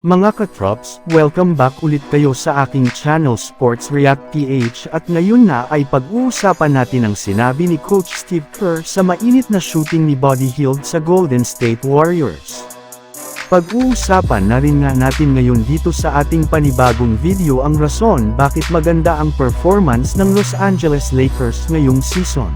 Mga katrops, welcome back ulit kayo sa aking channel Sports React PH at ngayon na ay pag-uusapan natin ang sinabi ni Coach Steve Kerr sa mainit na shooting ni Buddy Hield sa Golden State Warriors. Pag-uusapan na rin nga natin ngayon dito sa ating panibagong video ang rason bakit maganda ang performance ng Los Angeles Lakers ngayong season.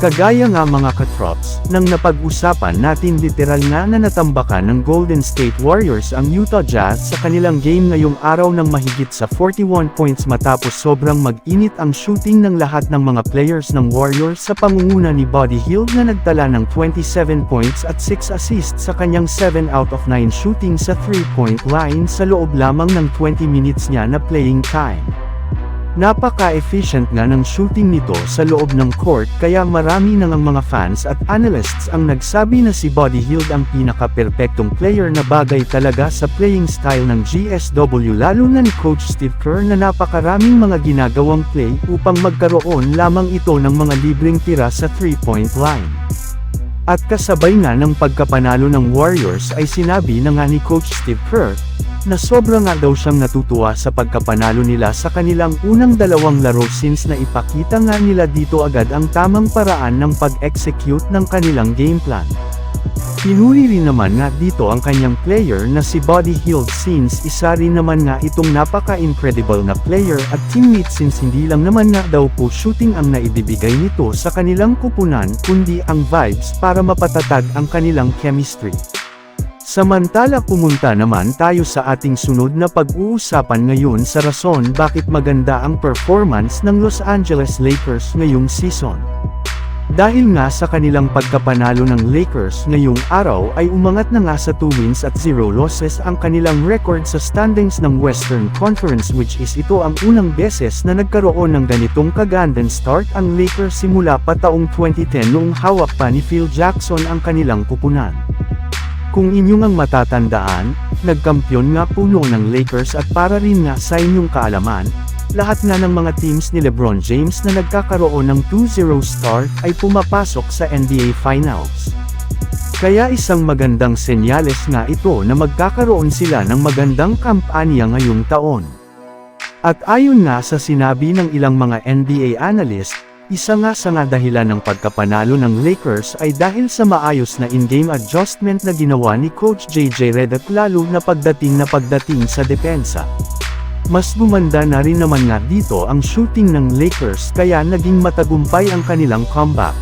Kagaya nga mga katrops, nang napag-usapan natin literal nga na natambakan ng Golden State Warriors ang Utah Jazz sa kanilang game ngayong araw ng mahigit sa 41 points matapos sobrang mag-init ang shooting ng lahat ng mga players ng Warriors sa pangunguna ni Buddy Hield na nagtala ng 27 points at 6 assists sa kanyang 7 out of 9 shooting sa 3-point line sa loob lamang ng 20 minutes niya na playing time. Napaka-efficient nga ng shooting nito sa loob ng court kaya marami nang ang mga fans at analysts ang nagsabi na si Buddy Hield ang pinaka-perpektong player na bagay talaga sa playing style ng GSW lalo na ni Coach Steve Kerr na napakaraming mga ginagawang play upang magkaroon lamang ito ng mga libreng tira sa 3-point line. At kasabay nga ng pagkapanalo ng Warriors ay sinabi na nga ni Coach Steve Kerr, na sobra nga daw siyang natutuwa sa pagkapanalo nila sa kanilang unang dalawang laro since na ipakita nga nila dito agad ang tamang paraan ng pag-execute ng kanilang game plan. Pinuri rin naman nga dito ang kanyang player na si Buddy Hield since isa rin naman nga itong napaka-incredible na player at teammate since hindi lang naman nga daw po shooting ang naibibigay nito sa kanilang kupunan kundi ang vibes para mapatatag ang kanilang chemistry. Samantala pumunta naman tayo sa ating sunod na pag-uusapan ngayon sa rason bakit maganda ang performance ng Los Angeles Lakers ngayong season. Dahil nga sa kanilang pagkapanalo ng Lakers ngayong araw ay umangat na nga sa 2 wins at 0 losses ang kanilang record sa standings ng Western Conference which is ito ang unang beses na nagkaroon ng ganitong kagandang start ang Lakers simula pa taong 2010 noong hawak pa ni Phil Jackson ang kanilang kupunan. Kung inyong ang matatandaan, nagkampiyon nga po noon ng Lakers at para rin nga sa inyong kaalaman, lahat nga ng mga teams ni Lebron James na nagkakaroon ng 2-0 start ay pumapasok sa NBA Finals. Kaya isang magandang senyales nga ito na magkakaroon sila ng magandang kampanya ngayong taon. At ayon nga sa sinabi ng ilang mga NBA analyst, isa nga sa nga dahilan ng pagkapanalo ng Lakers ay dahil sa maayos na in-game adjustment na ginawa ni Coach JJ Redick lalo na pagdating na pagdating sa depensa. Mas gumanda na rin naman nga dito ang shooting ng Lakers kaya naging matagumpay ang kanilang comeback.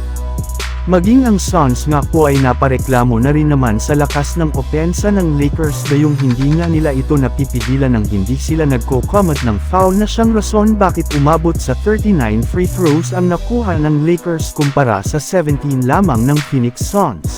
Maging ang Suns nga po ay napareklamo na rin naman sa lakas ng opensa ng Lakers gayong hindi nga nila ito napipigilan ng hindi sila nagko-commit ng foul na siyang rason bakit umabot sa 39 free throws ang nakuha ng Lakers kumpara sa 17 lamang ng Phoenix Suns.